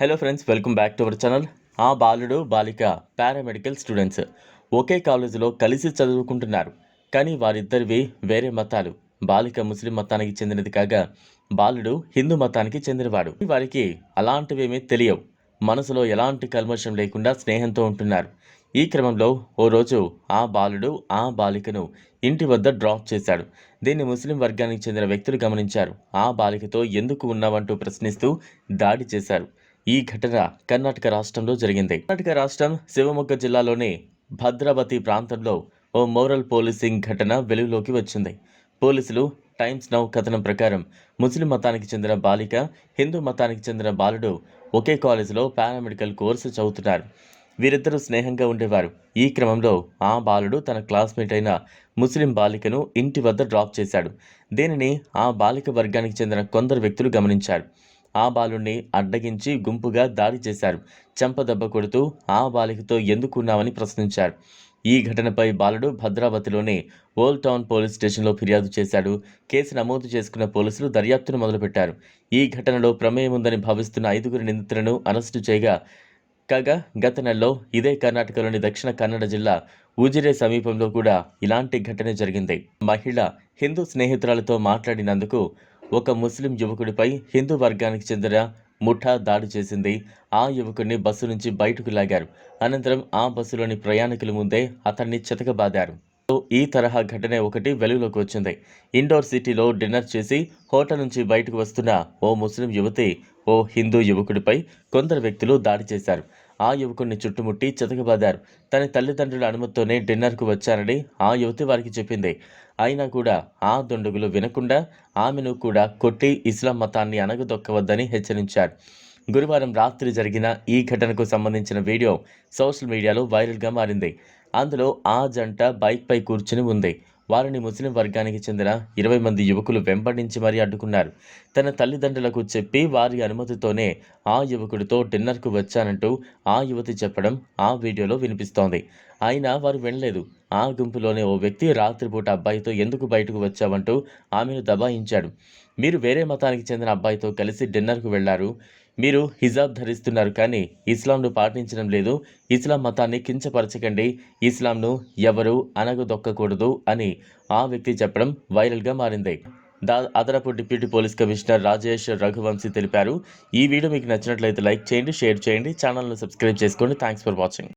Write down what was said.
Hello friends welcome back to our channel ఆ బాలుడు బాలిక పారామెడికల్ స్టూడెంట్స్ ఒకే కాలేజీలో కలిసి చదువుకుంటున్నారు. కానీ వారిద్దరివి వేరే మతాలు. బాలిక ముస్లిం మతానికి చెందినది కాగా బాలుడు హిందూ మతానికి చెందినవాడు. వారికి అలాంటివేమీ తెలియవు. మనసులో ఎలాంటి కల్మషం లేకుండా స్నేహంతో ఉంటున్నారు. ఈ క్రమంలో ఓ రోజు ఆ బాలుడు ఆ బాలికను ఇంటి వద్ద డ్రాప్ చేశాడు. దీన్ని ముస్లిం వర్గానికి చెందిన వ్యక్తులు గమనించారు. ఆ బాలికతో ఎందుకు ఉన్నావంటూ ప్రశ్నిస్తూ దాడి చేశారు. ఈ ఘటన కర్ణాటక రాష్ట్రంలో జరిగింది. కర్ణాటక రాష్ట్రం శివమొగ్గ జిల్లాలోని భద్రావతి ప్రాంతంలో ఓ మోరల్ పోలీసింగ్ ఘటన వెలుగులోకి వచ్చింది. పోలీసులు టైమ్స్ నౌ కథనం ప్రకారం ముస్లిం మతానికి చెందిన బాలిక హిందూ మతానికి చెందిన బాలుడు ఒకే కాలేజీలో పారామెడికల్ కోర్సు చదువుతున్నారు. వీరిద్దరూ స్నేహంగా ఉండేవారు. ఈ క్రమంలో ఆ బాలుడు తన క్లాస్మేట్ అయిన ముస్లిం బాలికను ఇంటి వద్ద డ్రాప్ చేశాడు. దీనిని ఆ బాలిక వర్గానికి చెందిన కొందరు వ్యక్తులు గమనించారు. ఆ బాలుణ్ణి అడ్డగించి గుంపుగా దాడి చేశారు. చెంపదెబ్బ కొడుతూ ఆ బాలికతో ఎందుకున్నామని ప్రశ్నించారు. ఈ ఘటనపై బాలుడు భద్రావతిలోని ఓల్డ్ టౌన్ పోలీస్ స్టేషన్లో ఫిర్యాదు చేశాడు. కేసు నమోదు చేసుకున్న పోలీసులు దర్యాప్తును మొదలుపెట్టారు. ఈ ఘటనలో ప్రమేయం ఉందని భావిస్తున్న ఐదుగురు నిందితులను అరెస్టు చేయగా కాగా గత నెలలో ఇదే కర్ణాటకలోని దక్షిణ కన్నడ జిల్లా ఉజిరే సమీపంలో కూడా ఇలాంటి ఘటన జరిగింది. మహిళ హిందూ స్నేహితురాలతో మాట్లాడినందుకు ఒక ముస్లిం యువకుడిపై హిందూ వర్గానికి చెందిన ముఠా దాడి చేసింది. ఆ యువకుడిని బస్సు నుంచి బయటకు లాగారు. అనంతరం ఆ బస్సులోని ప్రయాణికుల ముందే అతన్ని చితకబాదారు. ఈ తరహా ఘటన ఒకటి వెలుగులోకి వచ్చింది. ఇండోర్ సిటీలో డిన్నర్ చేసి హోటల్ నుంచి బయటకు వస్తున్న ఓ ముస్లిం యువతి ఓ హిందూ యువకుడిపై కొందరు వ్యక్తులు దాడి చేశారు. ఆ యువకుడిని చుట్టుముట్టి చితకబాదారు తన తల్లిదండ్రుల అనుమతితోనే డిన్నర్కు వచ్చారని ఆ యువతి వారికి చెప్పింది. అయినా కూడా ఆ దుండగులు వినకుండా ఆమెను కూడా కొట్టి ఇస్లాం మతాన్ని అనగదొక్కవద్దని హెచ్చరించారు గురువారం రాత్రి జరిగిన ఈ ఘటనకు సంబంధించిన వీడియో సోషల్ మీడియాలో వైరల్గా మారింది. అందులో ఆ జంట బైక్పై కూర్చుని ఉంది. వారిని ముస్లిం వర్గానికి చెందిన ఇరవై మంది యువకులు వెంబడించి మరీ అడ్డుకున్నారు. తన తల్లిదండ్రులకు చెప్పి వారి అనుమతితోనే ఆ యువకుడితో డిన్నర్కు వచ్చానంటూ ఆ యువతి చెప్పడం ఆ వీడియోలో వినిపిస్తోంది. అయినా వారు వినలేదు. ఆ గుంపులోనే ఓ వ్యక్తి రాత్రిపూట అబ్బాయితో ఎందుకు బయటకు వచ్చావంటూ ఆమెను దబాయించాడు. మీరు వేరే మతానికి చెందిన అబ్బాయితో కలిసి డిన్నర్కు వెళ్ళారు. మీరు హిజాబ్ ధరిస్తున్నారు కానీ ఇస్లాంను పాటించడం లేదు. ఇస్లాం మతాన్ని కించపరచకండి. ఇస్లాంను ఎవరు అనగదొక్కకూడదు అని ఆ వ్యక్తి చెప్పడం వైరల్గా మారింది. దా అదనపు deputy police commissioner Rajesh Raghuvanshi తెలిపారు. ఈ వీడియో మీకు నచ్చినట్లయితే లైక్ చేయండి షేర్ చేయండి ఛానల్ను సబ్స్క్రైబ్ చేసుకోండి. Thanks for watching.